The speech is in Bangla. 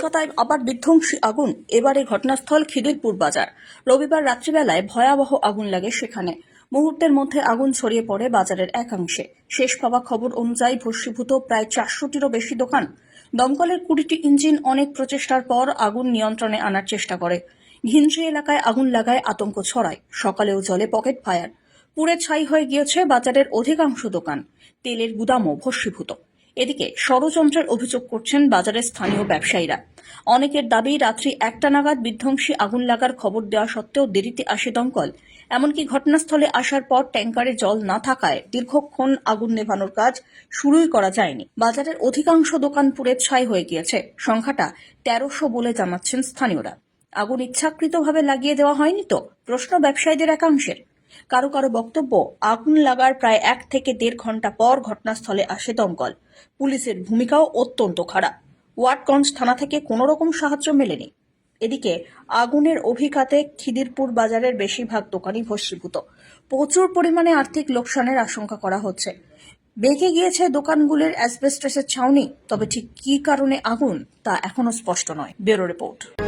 কলকাতায় আবার বিধ্বংসী আগুন। এবারে ঘটনাস্থল খিদিরপুর বাজার। রবিবার রাত্রিবেলায় ভয়াবহ আগুন লাগে সেখানে। মুহূর্তের মধ্যে আগুন ছড়িয়ে পড়ে বাজারের একাংশে শেষ পাওয়া খবর অনুযায়ী ভস্মীভূত প্রায় চারশোটিরও বেশি দোকান। দমকলের কুড়িটি ইঞ্জিন অনেক প্রচেষ্টার পর আগুন নিয়ন্ত্রণে আনার চেষ্টা করে। ঘিঞ্জি এলাকায় আগুন লাগায় আতঙ্ক ছড়ায়। সকালেও জলে পকেট ফায়ার। পুড়ে ছাই হয়ে গিয়েছে বাজারের অধিকাংশ দোকান। তেলের গুদামও ভস্মীভূত। এদিকে ষড়যন্ত্রের অভিযোগ করছেন বাজারের স্থানীয় ব্যবসায়ীরা। অনেকের দাবি, রাত্রি একটা নাগাদ বিধ্বংসী আগুন লাগার খবর দেওয়া সত্ত্বেও দেরিতে আসে দমকল। এমনকি ঘটনাস্থলে আসার পর ট্যাঙ্কারে জল না থাকায় দীর্ঘক্ষণ আগুন নেভানোর কাজ শুরুই করা যায়নি। বাজারের অধিকাংশ দোকান পুড়ে ছাই হয়ে গিয়েছে। সংখ্যাটা তেরোশো বলে জানাচ্ছেন স্থানীয়রা। আগুন ইচ্ছাকৃতভাবে লাগিয়ে দেওয়া হয়নি তো? প্রশ্ন ব্যবসায়ীদের একাংশের। কারও কারও বক্তব্য, আগুন লাগার প্রায় এক থেকে দেড় ঘণ্টা পর ঘটনাস্থলে আসে দমকল। পুলিশের ভূমিকাও অত্যন্ত খারাপ। ওয়াটগঞ্জ থানা থেকে কোনো রকম সাহায্য মেলেনি। এদিকে আগুনের অভিঘাতে খিদিরপুর বাজারের বেশিরভাগ দোকানই ভস্মীভূত। প্রচুর পরিমাণে আর্থিক লোকসানের আশঙ্কা করা হচ্ছে। বেঁকে গিয়েছে দোকানগুলির অ্যাসবেস্টাসের ছাউনি, তবে ঠিক কী কারণে আগুন তা এখনও স্পষ্ট নয়। Bureau report.